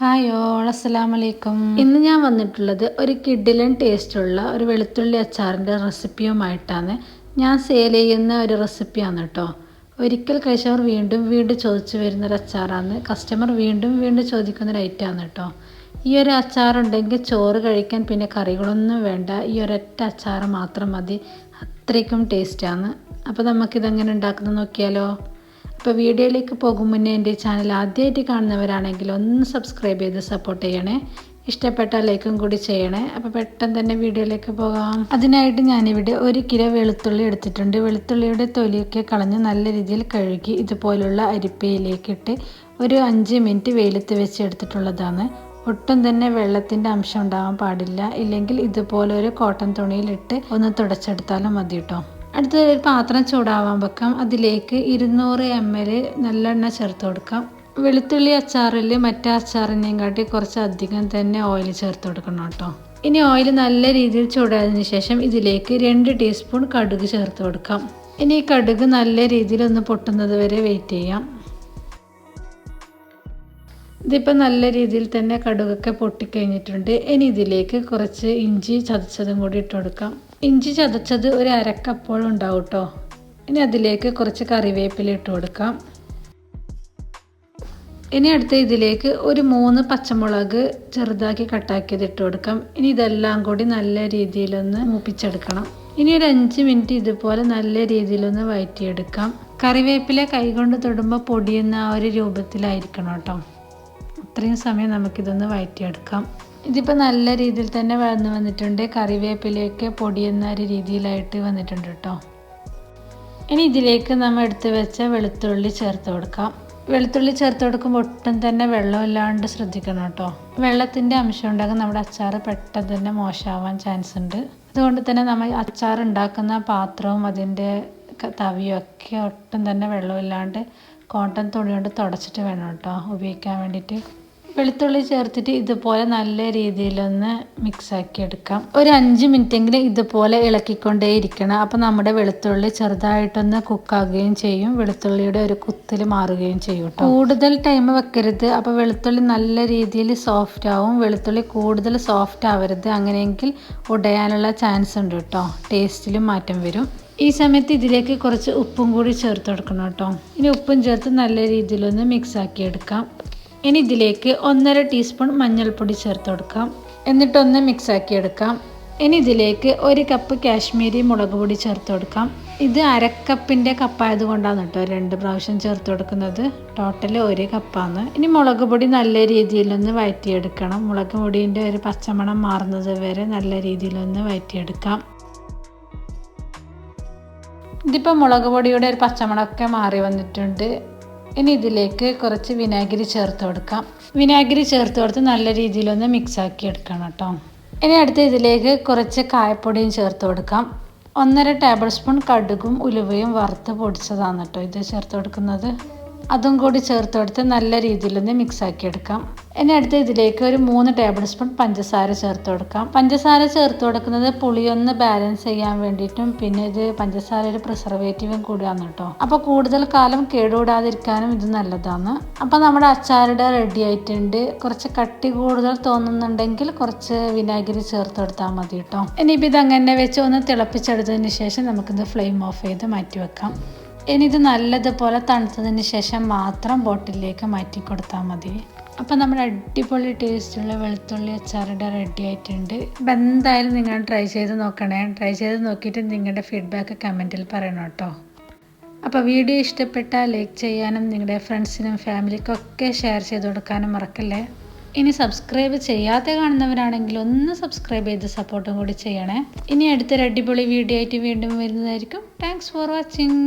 Hi all അലൈക്കും ഇന്ന് ഞാൻ വന്നിട്ടുള്ളത് ഒരു കിഡിലൻ ടേസ്റ്റുള്ള ഒരു വെളുത്തുള്ളി അച്ചാറിന്റെ റെസിപ്പിയുമായിട്ടാണ്. ഞാൻ സെയിൽ ചെയ്യുന്ന ഒരു റെസിപ്പിയാണ് കേട്ടോ ഒരിക്കൽ കഴിച്ചവർ വീണ്ടും വീണ്ടും ചോദിച്ചു വരുന്ന ഒരു അച്ചാറാണ്. കസ്റ്റമർ വീണ്ടും വീണ്ടും ചോദിക്കുന്ന ഒരു ഐറ്റമാണ് കേട്ടോ ഈ ഒരു അച്ചാറുണ്ടെങ്കിൽ ചോറ് കഴിക്കാൻ പിന്നെ കറികളൊന്നും വേണ്ട. ഈ ഒരൊറ്റ അച്ചാറ് മാത്രം മതി. അത്രയ്ക്കും ടേസ്റ്റാണ് അപ്പോൾ നമുക്കിതെങ്ങനെ ഉണ്ടാക്കുന്നത് നോക്കിയാലോ? അപ്പോൾ വീഡിയോയിലേക്ക് പോകും മുന്നേ എന്റെ ചാനൽ ആദ്യമായിട്ട് കാണുന്നവരാണെങ്കിൽ ഒന്ന് സബ്സ്ക്രൈബ് ചെയ്ത് സപ്പോർട്ട് ചെയ്യണേ. ഇഷ്ടപ്പെട്ട ലൈക്കും കൂടി ചെയ്യണേ. അപ്പോൾ പെട്ടെന്ന് തന്നെ വീഡിയോയിലേക്ക് പോകാം. അതിനായിട്ട് ഞാനിവിടെ ഒരു കിലോ വെളുത്തുള്ളി എടുത്തിട്ടുണ്ട്. വെളുത്തുള്ളിയുടെ തൊലിയൊക്കെ കളഞ്ഞ് നല്ല രീതിയിൽ കഴുകി ഇതുപോലുള്ള അരിപ്പയിലേക്കിട്ട് ഒരു അഞ്ച് മിനിറ്റ് വെയിലത്ത് വെച്ച് എടുത്തിട്ടുള്ളതാണ്. ഒട്ടും തന്നെ വെള്ളത്തിന്റെ അംശം ഉണ്ടാവാൻ പാടില്ല. ഇല്ലെങ്കിൽ ഇതുപോലെ ഒരു കോട്ടൺ തുണിയിലിട്ട് ഒന്ന് തുടച്ചെടുത്താലും മതി കേട്ടോ. അടുത്ത ഒരു പാത്രം ചൂടാവാൻ വെക്കാം. അതിലേക്ക് ഇരുന്നൂറ് എം എൽ നല്ലെണ്ണ ചേർത്ത് കൊടുക്കാം. വെളുത്തുള്ളി അച്ചാറിൽ മറ്റേ അച്ചാറിനെയും കാട്ടി കുറച്ച് അധികം തന്നെ ഓയിൽ ചേർത്ത് കൊടുക്കണം കേട്ടോ. ഇനി ഓയിൽ നല്ല രീതിയിൽ ചൂടായതിനു ശേഷം ഇതിലേക്ക് രണ്ട് ടീസ്പൂൺ കടുക് ചേർത്ത് കൊടുക്കാം. ഇനി ഈ കടുക് നല്ല രീതിയിൽ ഒന്ന് പൊട്ടുന്നത് വരെ വെയിറ്റ് ചെയ്യാം. ഇതിപ്പോൾ നല്ല രീതിയിൽ തന്നെ കടുകൊക്കെ പൊട്ടിക്കഴിഞ്ഞിട്ടുണ്ട്. ഇനി ഇതിലേക്ക് കുറച്ച് ഇഞ്ചി ചതച്ചതും കൂടി ഇട്ട് കൊടുക്കാം. ഇഞ്ചി ചതച്ചത് ഒരു അരക്കപ്പോഴും ഉണ്ടാവും കേട്ടോ ഇനി അതിലേക്ക് കുറച്ച് കറിവേപ്പില ഇട്ട് കൊടുക്കാം. ഇനി അടുത്ത ഇതിലേക്ക് ഒരു മൂന്ന് പച്ചമുളക് ചെറുതാക്കി കട്ടാക്കിയത് ഇട്ട് കൊടുക്കാം. ഇനി ഇതെല്ലാം കൂടി നല്ല രീതിയിലൊന്ന് മൂപ്പിച്ചെടുക്കണം. ഇനി ഒരു അഞ്ച് മിനിറ്റ് ഇതുപോലെ നല്ല രീതിയിലൊന്ന് വഴറ്റിയെടുക്കാം കറിവേപ്പില കൈകൊണ്ട് തൊടുമ്പോൾ പൊടിയുന്ന ആ ഒരു രൂപത്തിലായിരിക്കണം കേട്ടോ അത്രയും സമയം നമുക്കിതൊന്ന് വഴറ്റിയെടുക്കാം ഇതിപ്പോൾ നല്ല രീതിയിൽ തന്നെ വളർന്നു വന്നിട്ടുണ്ട്. കറിവേപ്പിലയൊക്കെ പൊടിയുന്ന ഒരു രീതിയിലായിട്ട് വന്നിട്ടുണ്ട് കേട്ടോ ഇനി ഇതിലേക്ക് നമ്മൾ എടുത്ത് വെച്ച വെളുത്തുള്ളി ചേർത്ത് കൊടുക്കാം. വെളുത്തുള്ളി ചേർത്ത് കൊടുക്കുമ്പോൾ ഒട്ടും തന്നെ വെള്ളമില്ലാണ്ട് ശ്രദ്ധിക്കണം കേട്ടോ വെള്ളത്തിന്റെ അംശം ഉണ്ടാകും. നമ്മുടെ അച്ചാർ പെട്ടെന്ന് തന്നെ മോശമാവാൻ ചാൻസ് ഉണ്ട്. അതുകൊണ്ട് തന്നെ നമ്മൾ അച്ചാർ ഉണ്ടാക്കുന്ന പാത്രവും അതിന്റെ തവിയും ഒക്കെ ഒട്ടും തന്നെ വെള്ളമില്ലാണ്ട് കോട്ടൺ തുണി കൊണ്ട് തുടച്ചിട്ട് വേണം കേട്ടോ ഉപയോഗിക്കാൻ വേണ്ടിയിട്ട്. വെളുത്തുള്ളി ചേർത്തിട്ട് ഇതുപോലെ നല്ല രീതിയിലൊന്ന് മിക്സാക്കി എടുക്കാം ഒരു അഞ്ച് മിനിറ്റെങ്കിലും ഇതുപോലെ ഇളക്കിക്കൊണ്ടേ ഇരിക്കണം അപ്പോൾ നമ്മുടെ വെളുത്തുള്ളി ചെറുതായിട്ടൊന്ന് കുക്കാകുകയും ചെയ്യും. വെളുത്തുള്ളിയുടെ ഒരു കുത്തിൽ മാറുകയും ചെയ്യും കൂടുതൽ ടൈം വെക്കരുത്. അപ്പോൾ വെളുത്തുള്ളി നല്ല രീതിയിൽ സോഫ്റ്റ് ആവും. വെളുത്തുള്ളി കൂടുതൽ സോഫ്റ്റ് ആവരുത്. അങ്ങനെയെങ്കിൽ ഉടയാനുള്ള ചാൻസ് ഉണ്ട് കേട്ടോ. ടേസ്റ്റിലും മാറ്റം വരും. ഈ സമയത്ത് ഇതിലേക്ക് കുറച്ച് ഉപ്പും കൂടി ചേർത്ത് കൊടുക്കണം കേട്ടോ. ഇനി ഉപ്പും ചേർത്ത് നല്ല രീതിയിലൊന്ന് മിക്സാക്കി എടുക്കാം ഇനി ഇതിലേക്ക് ഒന്നര ടീസ്പൂൺ മഞ്ഞൾപ്പൊടി ചേർത്ത് കൊടുക്കാം. എന്നിട്ടൊന്ന് മിക്സാക്കി എടുക്കാം. ഇനി ഇതിലേക്ക് ഒരു കപ്പ് കാശ്മീരി മുളക് പൊടി ചേർത്ത് കൊടുക്കാം. ഇത് അരക്കപ്പിന്റെ കപ്പായത് കൊണ്ടാണ് കേട്ടോ രണ്ട് പ്രാവശ്യം ചേർത്ത് കൊടുക്കുന്നത്. ടോട്ടൽ ഒരു കപ്പാണ് ഇനി മുളക് പൊടി നല്ല രീതിയിലൊന്ന് വഴറ്റിയെടുക്കണം മുളക് പൊടിന്റെ ഒരു പച്ചമണം മാറുന്നത് വരെ നല്ല രീതിയിലൊന്ന് വഴറ്റിയെടുക്കാം ഇതിപ്പോൾ മുളക് പൊടിയുടെ ഒരു പച്ചമണമൊക്കെ മാറി വന്നിട്ടുണ്ട്. ഇനി ഇതിലേക്ക് കുറച്ച് വിനാഗിരി ചേർത്ത് കൊടുക്കാം. വിനാഗിരി ചേർത്ത് കൊടുത്ത് നല്ല രീതിയിലൊന്ന് മിക്സ് ആക്കി എടുക്കണം കേട്ടോ. ഇനി അടുത്ത് ഇതിലേക്ക് കുറച്ച് കായപ്പൊടിയും ചേർത്ത് കൊടുക്കാം. ഒന്നര ടേബിൾ സ്പൂൺ കടുകും ഉലുവയും വറുത്ത് പൊടിച്ചതാണ് കേട്ടോ ഇത് ചേർത്ത് കൊടുക്കുന്നത്. അതും കൂടി ചേർത്ത് കൊടുത്ത് നല്ല രീതിയിലൊന്ന് മിക്സ് ആക്കി എടുക്കാം. ഇനി അടുത്ത ഇതിലേക്ക് ഒരു മൂന്ന് ടേബിൾ സ്പൂൺ പഞ്ചസാര ചേർത്ത് കൊടുക്കാം. പഞ്ചസാര ചേർത്ത് കൊടുക്കുന്നത് പുളിയൊന്ന് ബാലൻസ് ചെയ്യാൻ വേണ്ടിയിട്ടും പിന്നെ ഇത് പഞ്ചസാര ഒരു പ്രിസർവേറ്റീവും കൂടിയാണ് കേട്ടോ. അപ്പോൾ കൂടുതൽ കാലം കേടുകൂടാതിരിക്കാനും ഇത് നല്ലതാണ്. അപ്പോൾ നമ്മുടെ അച്ചാറിടെ റെഡി ആയിട്ടുണ്ട്. കുറച്ച് കട്ടി കൂടുതൽ തോന്നുന്നുണ്ടെങ്കിൽ കുറച്ച് വിനാഗിരി ചേർത്ത് കൊടുത്താൽ മതി കേട്ടോ. ഇനിയിപ്പോൾ ഇത് അങ്ങനെ വെച്ച് ഒന്ന് തിളപ്പിച്ചെടുത്തതിന് ശേഷം നമുക്കിത് ഫ്ലെയിം ഓഫ് ചെയ്ത് മാറ്റി വെക്കാം. ഇനി ഇത് നല്ലതുപോലെ തണുത്തതിന് ശേഷം മാത്രം ബോട്ടിലേക്ക് മാറ്റി കൊടുത്താൽ മതി. അപ്പോൾ നമ്മുടെ അടിപൊളി ടേസ്റ്റുള്ള വെളുത്തുള്ളി അച്ചാറിന്റെ റെഡി ആയിട്ടുണ്ട്. അപ്പം എന്തായാലും നിങ്ങൾ ട്രൈ ചെയ്ത് നോക്കണേ. ട്രൈ ചെയ്ത് നോക്കിയിട്ട് നിങ്ങളുടെ ഫീഡ്ബാക്ക് കമന്റിൽ പറയണം കേട്ടോ. അപ്പോൾ വീഡിയോ ഇഷ്ടപ്പെട്ടാൽ ലൈക്ക് ചെയ്യാനും നിങ്ങളുടെ ഫ്രണ്ട്സിനും ഫാമിലിക്കും ഒക്കെ ഷെയർ ചെയ്ത് കൊടുക്കാനും മറക്കല്ലേ? ഇനി സബ്സ്ക്രൈബ് ചെയ്യാതെ കാണുന്നവരാണെങ്കിൽ ഒന്ന് സബ്സ്ക്രൈബ് ചെയ്ത് സപ്പോർട്ടും കൂടി ചെയ്യണേ. ഇനി അടുത്തൊരു അടിപൊളി വീഡിയോ ആയിട്ട് വീണ്ടും വരുന്നതായിരിക്കും. Thanks for watching